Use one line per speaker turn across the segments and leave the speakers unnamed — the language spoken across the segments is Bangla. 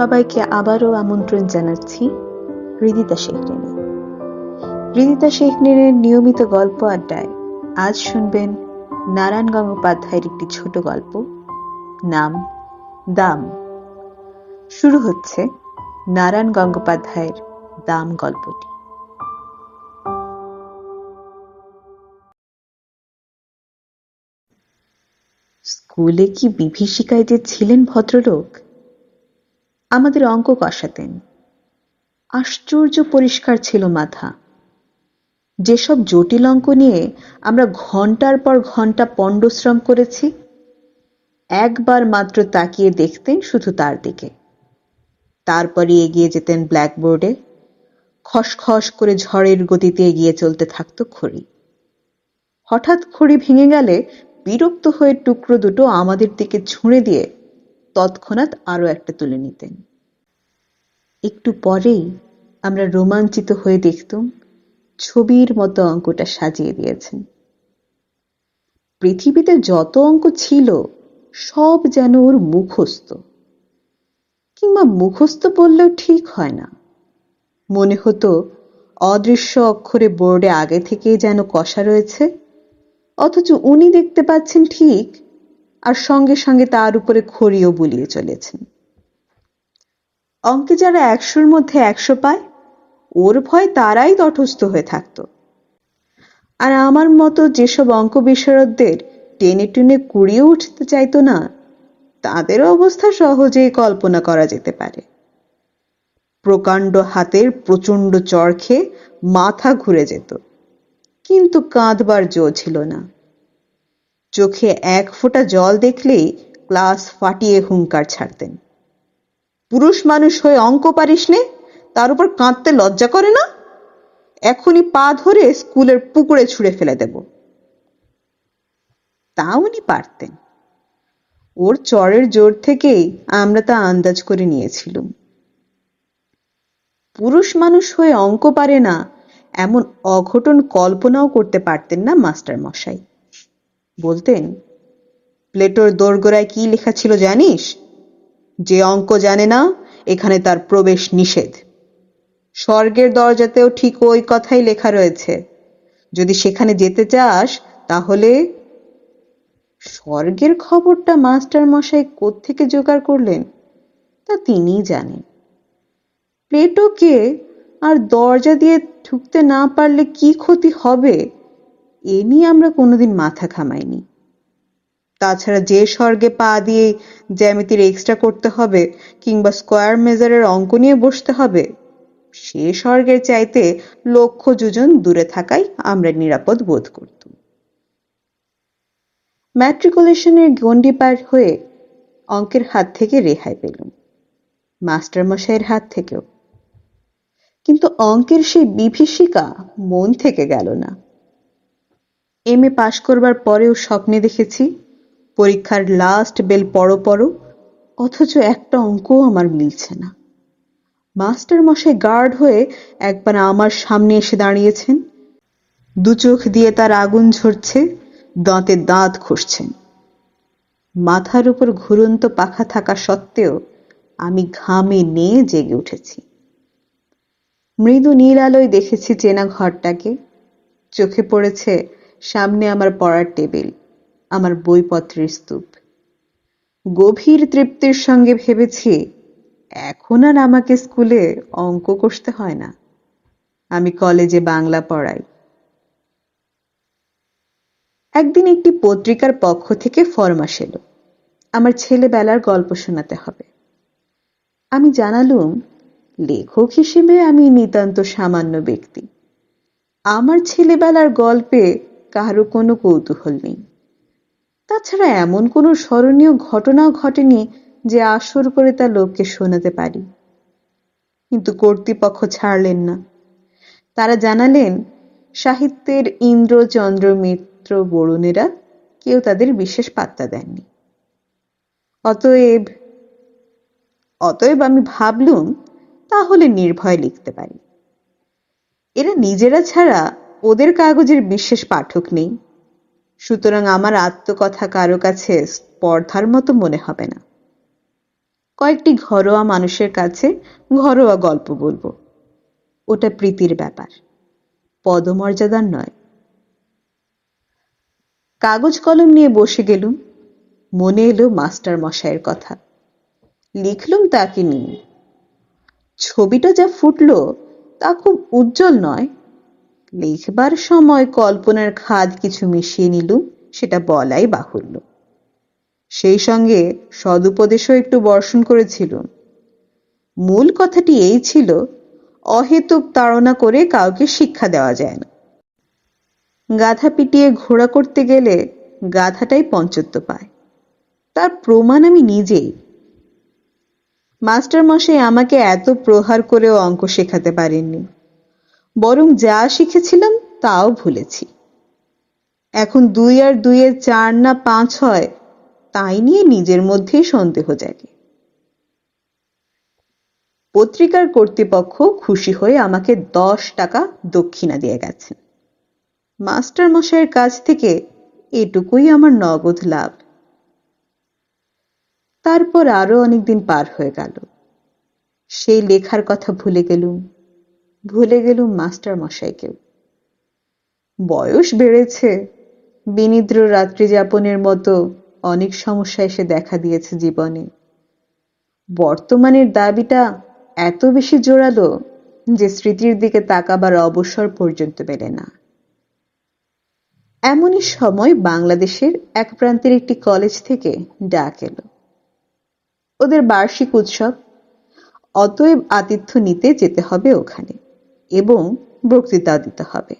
সবাইকে আবারও আমন্ত্রণ জানাচ্ছি হৃদিতা শেখরিনে হৃদিতা শেখরিনের নিয়মিত গল্প আড্ডায় আজ শুনবেন নারায়ণ গঙ্গোপাধ্যায়ের একটি ছোট গল্প, নাম দাম। শুরু হচ্ছে নারায়ণ গঙ্গোপাধ্যায়ের দাম গল্পটি। স্কুলে কি বিভীষিকায় যে ছিলেন ভদ্রলোক? আমাদের অঙ্ক কষাতেন। আশ্চর্য পরিষ্কার ছিল মাথা যেসব জটিল অঙ্ক নিয়ে আমরা ঘণ্টার পর ঘণ্টা পণ্ডশ্রম করেছি, একবার মাত্র তাকিয়ে দেখতেন শুধু তার দিকে। তারপরে এগিয়ে যেতেন ব্ল্যাকবোর্ডে, খসখস করে ঝড়ের গতিতে এগিয়ে চলতে থাকতো খড়ি। হঠাৎ খড়ি ভেঙে গেলে বিরক্ত হয়ে টুকরো দুটো আমাদের দিকে ছুঁড়ে দিয়ে তৎক্ষণাৎ আরও একটা তুলে নিতেন। একটু পরেই আমরা রোমাঞ্চিত হয়ে দেখতুম ছবির মতো অঙ্কটা সাজিয়ে দিয়েছেন। পৃথিবীতে যত অঙ্ক ছিল, সব যেন ওর মুখস্থ। কিংবা মুখস্থ বললেও ঠিক হয় না। মনে হতো, অদৃশ্য অক্ষরে বোর্ডে আগে থেকেই যেন কষা রয়েছে, অথচ উনি দেখতে পাচ্ছেন ঠিক আর সঙ্গে সঙ্গে তার উপরে খড়িও বুলিয়ে চলেছেন। অঙ্কে যারা একশোর মধ্যে একশো পায়, ওর ভয় তারাই তটস্থ হয়ে থাকত। আর আমার মতো যেসব অঙ্ক বিশারদদের টেনে টুনে কুড়িয়ে উঠতে চাইতো না, তাদের অবস্থা সহজেই কল্পনা করা যেতে পারে। প্রকাণ্ড হাতের প্রচণ্ড চড় খেয়ে মাথা ঘুরে যেত, কিন্তু কাঁদবার জো ছিল না। চোখে এক ফোঁটা জল দেখলেই ক্লাস ফাটিয়ে হুঙ্কার ছাড়তেন। পুরুষ মানুষ হয়ে অঙ্ক পারিস নে, তার উপর কাঁদতে লজ্জা করে না? এখনই পা ধরে স্কুলের পুকুরে ছুঁড়ে ফেলে দেব। তা উনি পারতেন। ওর চরের জোর থেকেই আমরা তা আন্দাজ করে নিয়েছিলাম। পুরুষ মানুষ হয়ে অঙ্ক পারে না, এমন অঘটন কল্পনাও করতে পারতেন না মাস্টার মশাই বলতেন, প্লেটোর দোরগোড়ায় কি লেখা ছিল জানিস? যে অঙ্ক জানে না, এখানে তার প্রবেশ নিষেধ। স্বর্গের দরজাতেও ঠিক ওই কথাই লেখা রয়েছে। যদি সেখানে যেতে চাস, তাহলে স্বর্গের খবরটা মাস্টার মশাই কোত্থেকে জোগাড় করলেন, তা তিনিই জানেন। প্লেটোকে আর দরজা দিয়ে ঢুকতে না পারলে কি ক্ষতি হবে? এ নিয়ে আমরা কোনোদিন মাথা ঘামাইনি। তাছাড়া যে স্বর্গে পা দিয়ে জ্যামিতির এক্সট্রা করতে হবে কিংবা স্কোয়ার মেজারের অঙ্ক নিয়ে বসতে হবে, সে স্বর্গের চাইতে লক্ষ যোজন দূরে থাকাই আমরা নিরাপদ বোধ করতুম। ম্যাট্রিকুলেশনের গণ্ডি পার হয়ে অঙ্কের হাত থেকে রেহাই পেলুম মাস্টার মশাইয়ের হাত থেকেও। কিন্তু অঙ্কের সেই বিভীষিকা মন থেকে গেল না। এম এ পাশ করবার পরেও স্বপ্নে দেখেছি, পরীক্ষার লাস্ট বেল পড়ো পড়ো, অথচ একটা অঙ্কও আমার মিলছে না। মাস্টার মশাই গার্ড হয়ে একবার আমার সামনে এসে দাঁড়িয়েছেন। দু চোখ দিয়ে তার আগুন ঝরছে, দাঁতে দাঁত খসছেন মাথার উপর ঘুরন্ত পাখা থাকা সত্ত্বেও আমি ঘামে নিয়ে জেগে উঠেছি। মৃদু নীল আলোয় দেখেছি চেনা ঘরটাকে। চোখে পড়েছে সামনে আমার পড়ার টেবিল, আমার বইপত্রের স্তূপ। গভীর তৃপ্তির সঙ্গে ভেবেছি, এখন আর আমাকে স্কুলে অঙ্ক কষতে হয় না। আমি কলেজে বাংলা পড়াই। একদিন একটি পত্রিকার পক্ষ থেকে ফরমাস এলো আমার ছেলেবেলার গল্প শোনাতে হবে। আমি জানালুম, লেখক হিসেবে আমি নিতান্ত সামান্য ব্যক্তি। আমার ছেলেবেলার গল্পে কারও কোনো কৌতূহল নেই। তাছাড়া এমন কোনো স্মরণীয় ঘটনাও ঘটেনি যে আসর করে তা লোককে শোনাতে পারি। কিন্তু কর্তৃপক্ষ ছাড়লেন না। তারা জানালেন, সাহিত্যের ইন্দ্র, চন্দ্র, মিত্র, বরুণেরা কেউ তাদের বিশেষ পাত্তা দেননি। অতএব অতএব আমি ভাবলুম, তাহলে নির্ভয় লিখতে পারি। এরা নিজেরা ছাড়া ওদের কাগজের বিশেষ পাঠক নেই। সুতরাং আমার আত্মকথা কারও কাছে স্পর্ধার মতো মনে হবে না। কয়েকটি ঘরোয়া মানুষের কাছে ঘরোয়া গল্প বলব। ওটা প্রীতির ব্যাপার, পদমর্যাদার নয়। কাগজ কলম নিয়ে বসে গেলুম, মনে এলো মাস্টার মশাইয়ের কথা। লিখলুম তাকে নিয়ে। ছবিটা যা ফুটলো তা খুব উজ্জ্বল নয় লিখবার সময় কল্পনার খাদ কিছু মিশিয়ে নিলুম, সেটা বলাই বাহুল্য। সেই সঙ্গে সদুপদেশও একটু বর্ষণ করেছিলুম। মূল কথাটি এই ছিল, অহেতুক তাড়না করে কাউকে শিক্ষা দেওয়া যায় না। গাধা পিটিয়ে ঘোড়া করতে গেলে গাধাটাই পঞ্চত্ব পায়। তার প্রমাণ আমি নিজেই। মাস্টার মশাই আমাকে এত প্রহার করেও অঙ্ক শেখাতে পারেননি। বরং যা শিখেছিলাম তাও ভুলেছি। এখন দুই আর দুইয়ের চার না পাঁচ হয়, তাই নিয়ে নিজের মধ্যেই সন্দেহ জাগে। পত্রিকার কর্তৃপক্ষ খুশি হয়ে আমাকে দশ টাকা দক্ষিণা দিয়ে গেছেন মাস্টার মশাইয়ের কাছ থেকে এটুকুই আমার নগদ লাভ। তারপর আরও অনেকদিন পার হয়ে গেল। সেই লেখার কথা ভুলে গেলুম। ভুলে গেলুম মাস্টার মশাইকেও। বয়স বেড়েছে। বিনিদ্র রাত্রি যাপনের মতো অনেক সমস্যা এসে দেখা দিয়েছে জীবনে। বর্তমানের দাবিটা এত বেশি জোরালো যে স্মৃতির দিকে তাকাবার অবসর পর্যন্ত পেলে না। এমনই সময় বাংলাদেশের এক প্রান্তের একটি কলেজ থেকে ডাক এলো। ওদের বার্ষিক উৎসব, অতএব আতিথ্য নিতে যেতে হবে ওখানে। এবং বক্তৃতা দিতে হবে।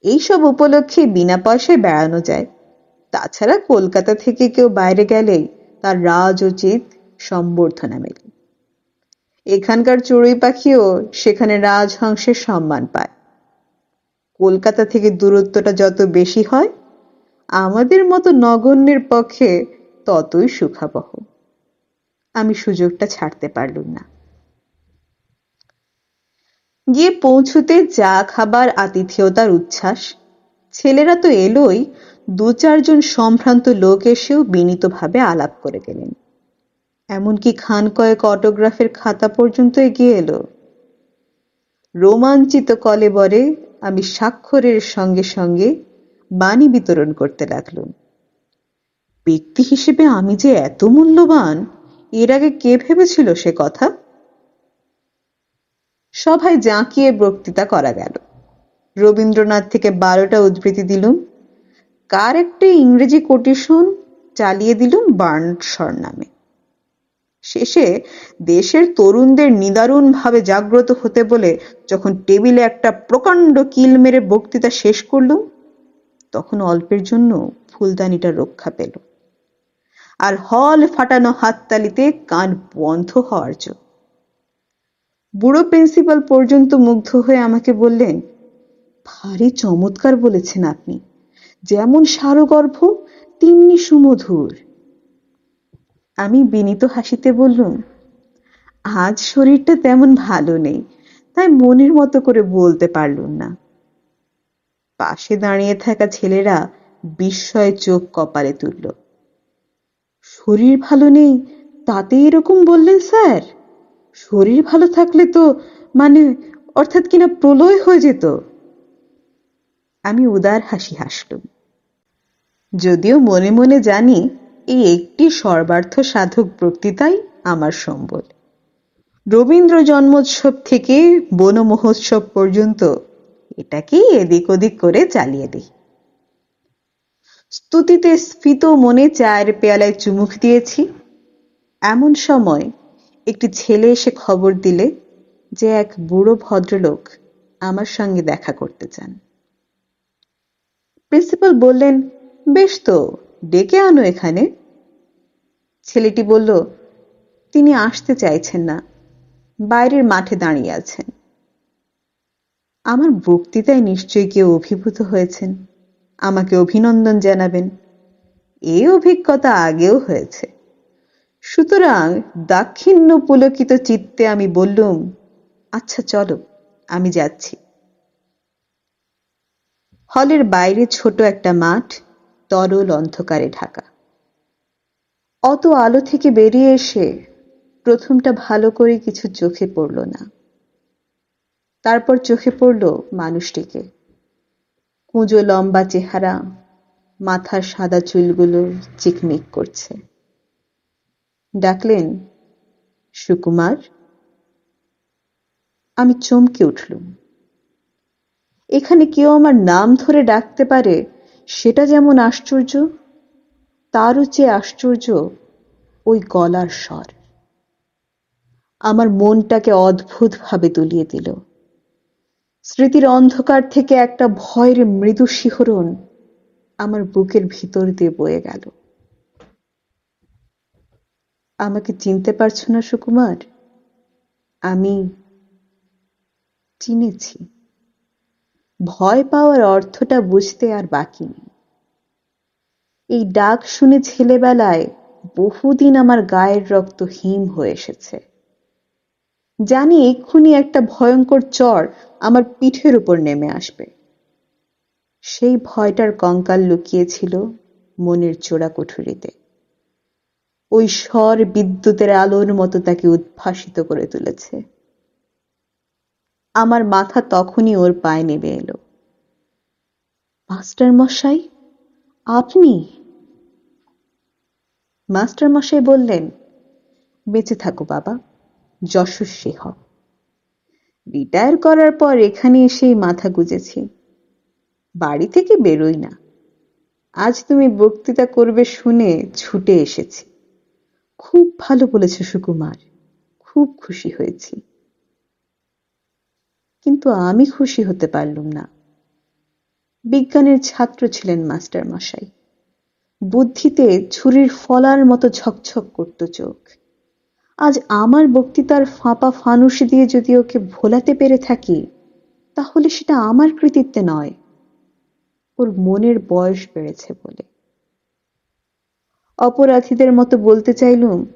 এইসব উপলক্ষে বিনা পয়সায় বেড়ানো যায়। তাছাড়া কলকাতা থেকে কেউ বাইরে গেলেই তার রাজোচিত সম্বর্ধনা মেলে। এখানকার চড়ুই পাখিও সেখানে রাজহংসের সম্মান পায়। কলকাতা থেকে দূরত্বটা যত বেশি হয়, আমাদের মতো নগণ্যের পক্ষে ততই সুখাবহ। আমি সুযোগটা ছাড়তে পারলুম না। গিয়ে পৌঁছুতে চা, খাবার, আতিথেয়তার উচ্ছ্বাস। ছেলেরা তো এলোই, দু চারজন সম্ভ্রান্ত লোক এসেও বিনীতভাবে আলাপ করে গেলেন। এমনকি খান কয়েক অটোগ্রাফের খাতা পর্যন্ত এগিয়ে এলো। রোমাঞ্চিত কলেবরে আমি স্বাক্ষরের সঙ্গে সঙ্গে বাণী বিতরণ করতে লাগলুম। ব্যক্তি হিসেবে আমি যে এত মূল্যবান, এর আগে কে ভেবেছিল সে কথা? সভায় জাঁকিয়ে বক্তৃতা করা গেল। রবীন্দ্রনাথ থেকে বারোটা উদ্ধৃতি দিলুম। কার একটা ইংরেজি কোটেশন চালিয়ে দিলুম বার্ন নামে। শেষে দেশের তরুণদের নিদারুণ ভাবে জাগ্রত হতে বলে যখন টেবিলে একটা প্রকাণ্ড কিল মেরে বক্তৃতা শেষ করলুম, তখন অল্পের জন্য ফুলদানিটা রক্ষা পেল। আর হল ফাটানো হাততালিতে কান বন্ধ হওয়ার জন্য। বুড়ো প্রিন্সিপাল পর্যন্ত মুগ্ধ হয়ে আমাকে বললেন, ভারী চমৎকার বলেছেন আপনি। যেমন সারগর্ভ, তেমনি সুমধুর। আমি বিনীত হাসিতে বললুম, আজ শরীরটা তেমন ভালো নেই, তাই মনের মতো করে বলতে পারলুম না। পাশে দাঁড়িয়ে থাকা ছেলেরা বিস্ময়ে চোখ কপালে তুলল, শরীর ভালো নেই, তাতে এরকম বললেন স্যার? শরীর ভালো থাকলে তো মানে অর্থাৎ কিনা প্রলয় হয়ে যেত। আমি উদার হাসি হাসলুম। যদিও মনে মনে জানি, এই একটি সর্বার্থ সাধক বক্তৃতাই আমার সম্বল। রবীন্দ্র জন্মোৎসব থেকে বন মহোৎসব পর্যন্ত এটাকেই এদিক ওদিক করে চালিয়ে দিই। স্তুতিতে স্ফীত মনে চায়ের পেয়ালায় চুমুক দিয়েছি। এমন সময় একটি ছেলে এসে খবর দিলে যে এক বুড়ো ভদ্রলোক আমার সঙ্গে দেখা করতে চান। প্রিন্সিপাল বললেন, বেশ তো, ডেকে আনো এখানে। ছেলেটি বলল, তিনি আসতে চাইছেন না, বাইরের মাঠে দাঁড়িয়ে আছেন। আমার বক্তৃতায় নিশ্চয়ই কেউ অভিভূত হয়েছেন। আমাকে অভিনন্দন জানাবেন। এই অভিজ্ঞতা আগেও হয়েছে। সুতরাং দাক্ষিণ্য পুলকিত চিত্তে আমি বললুম আচ্ছা চলো, আমি যাচ্ছি। হলের বাইরে ছোট একটা মাঠ, তরল অন্ধকারে ঢাকা। অত আলো থেকে বেরিয়ে এসে প্রথমটা ভালো করে কিছু চোখে পড়ল না। তারপর চোখে পড়ল মানুষটিকে। কুঁজো লম্বা চেহারা, মাথার সাদা চুলগুলো চিকমিক করছে। ডাকলেন, সুকুমার, আমি চমকে উঠলুম। এখানে কেউ আমার নাম ধরে ডাকতে পারে, সেটা যেমন আশ্চর্য, তারও চেয়ে আশ্চর্য ওই গলার স্বর। আমার মনটাকে অদ্ভুতভাবে তুলিয়ে দিল। স্মৃতির অন্ধকার থেকে একটা ভয়ের মৃদু শিহরণ আমার বুকের ভিতর দিয়ে বয়ে গেল। আমাকে চিনতে পারছ না সুকুমার? আমি চিনেছি। ভয় পাওয়ার অর্থটা বুঝতে আর বাকি নেই। এই ডাক শুনে ছেলেবেলায় বহুদিন আমার গায়ের রক্ত হিম হয়ে এসেছে। জানি এক্ষুনি একটা ভয়ঙ্কর চর আমার পিঠের উপর নেমে আসবে। সেই ভয়টার কঙ্কাল লুকিয়েছিল মনের চোরা কুঠুরিতে ওই স্বর বিদ্যুতের আলোর মতো তাকে উদ্ভাসিত করে তুলেছে। আমার মাথা তখনই ওর পায়ে নেমে এলো। মাস্টার মশাই, আপনি? মাস্টার মশাই বললেন, বেঁচে থাকো বাবা যশস্বী হও। রিটায়ার করার পর এখানে এসেই মাথা গুজেছি। বাড়ি থেকে বেরোই না। আজ তুমি বক্তৃতা করবে শুনে ছুটে এসেছি। খুব ভালো বলেছে সুকুমার। খুব খুশি হয়েছি। কিন্তু আমি খুশি হতে পারলুম না। বিজ্ঞানের ছাত্র ছিলেন মাস্টার মশাই। বুদ্ধিতে ছুরির ফলার মতো ঝকঝক করত চোখ। আজ আমার বক্তৃতার ফাঁপা ফানুস দিয়ে যদি ওকে ভোলাতে পেরে থাকি, তাহলে সেটা আমার কৃতিত্বে নয়। ওর মনের বয়স বেড়েছে বলে। অপরাধীদের মতো বলতে চাইলুম,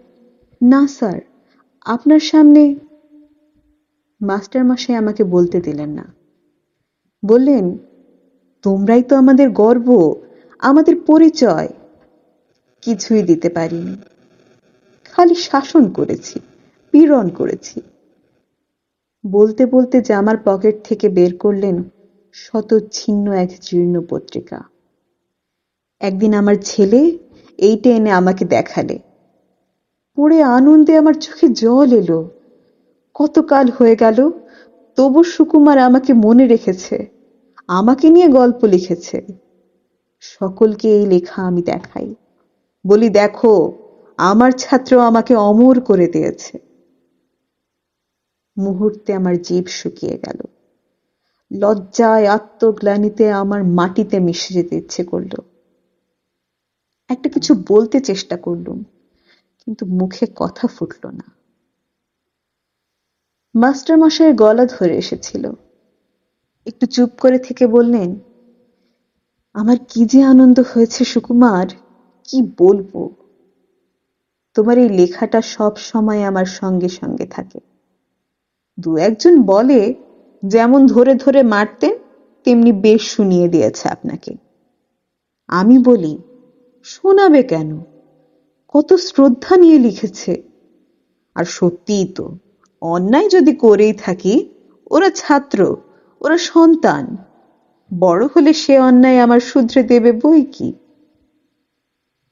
না, স্যার, আপনার সামনে মাস্টার মশাই আমাকে বলতে দিলেন না। বললেন, তোমরাই তো আমাদের গর্ব, আমাদের পরিচয়, কিছুই দিতে পারিনি। খালি শাসন করেছি, পীড়ন করেছি। বলতে বলতে জামার পকেট থেকে বের করলেন শত ছিন্ন এক জীর্ণ পত্রিকা। একদিন আমার ছেলে এইটা এনে আমাকে দেখালে। পড়ে আনন্দে আমার চোখে জল এলো। কতকাল হয়ে গেল, তবু সুকুমার আমাকে মনে রেখেছে, আমাকে নিয়ে গল্প লিখেছে। সকলকে এই লেখা আমি দেখাই। বলি, দেখো, আমার ছাত্র আমাকে অমর করে দিয়েছে। মুহূর্তে আমার জীব শুকিয়ে গেল। লজ্জায় আত্মগ্লানিতে আমার মাটিতে মিশে যেতে ইচ্ছে করল। একটা কিছু বলতে চেষ্টা করলুম, কিন্তু মুখে কথা ফুটল না। মাস্টার মশাইয়ের গলা ধরে এসেছিল। একটু চুপ করে থেকে বললেন, আমার কি যে আনন্দ হয়েছে সুকুমার, কি বলব? তোমার এই লেখাটা সব সময় আমার সঙ্গে সঙ্গে থাকে। দু একজন বলে, যেমন ধরে ধরে মারতেন, তেমনি বেশ শুনিয়ে দিয়েছে আপনাকে। আমি বলি শোনাবে কেন? কত শ্রদ্ধা নিয়ে লিখেছে। আর সত্যিই তো, অন্যায় যদি করেই থাকি, ওরা ছাত্র, ওরা সন্তান, বড় হলে সে অন্যায় আমার শুধরে দেবে বই কি?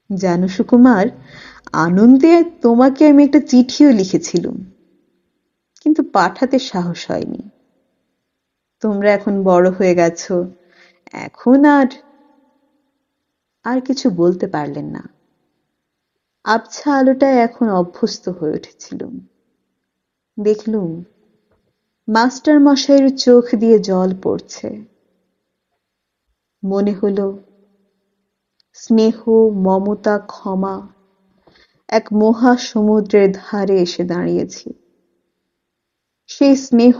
জানো সুকুমার, আনন্দে তোমাকে আমি একটা চিঠিও লিখেছিলুম, কিন্তু পাঠাতে সাহস হয়নি। তোমরা এখন বড় হয়ে গেছো, এখন আর আর কিছু বলতে পারলেন না। আবছা আলোটায় এখন অভ্যস্ত হয়ে উঠেছিলুম দেখলুম মাস্টার মশাইয়ের চোখ দিয়ে জল পড়ছে। মনে হলো, স্নেহ, মমতা, ক্ষমা, এক মহা সমুদ্রের ধারে এসে দাঁড়িয়েছি। সেই স্নেহ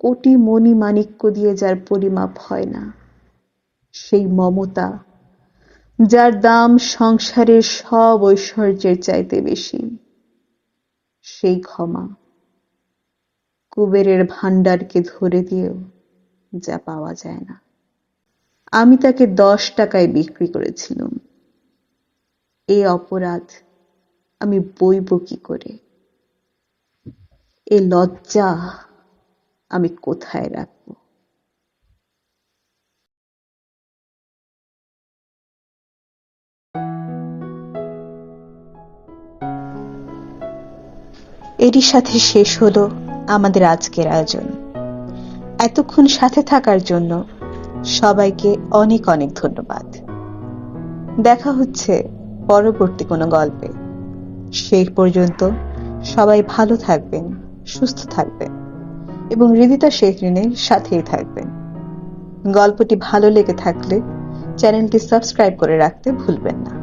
কোটি মণি মাণিক্য দিয়ে যার পরিমাপ হয় না, সেই মমতা যার দাম সংসারের সব ঐশ্বর্যের চাইতে বেশি। সেই ক্ষমা। কুবেরের ভাণ্ডারকে ধরে দিয়েও যা পাওয়া যায় না। আমি তাকে দশ টাকায় বিক্রি করেছিলাম। এ অপরাধ আমি বইব কি করে? এ লজ্জা আমি কোথায় রাখব? এরই সাথে শেষ হলো আমাদের আজকের আয়োজন। এতক্ষণ সাথে থাকার জন্য সবাইকে অনেক অনেক ধন্যবাদ। দেখা হচ্ছে পরবর্তী কোনো গল্পে। সেই পর্যন্ত সবাই ভালো থাকবেন, সুস্থ থাকবেন এবং হৃদিতা শেখরিনের সাথেই থাকবেন। গল্পটি ভালো লেগে থাকলে চ্যানেলটি সাবস্ক্রাইব করে রাখতে ভুলবেন না।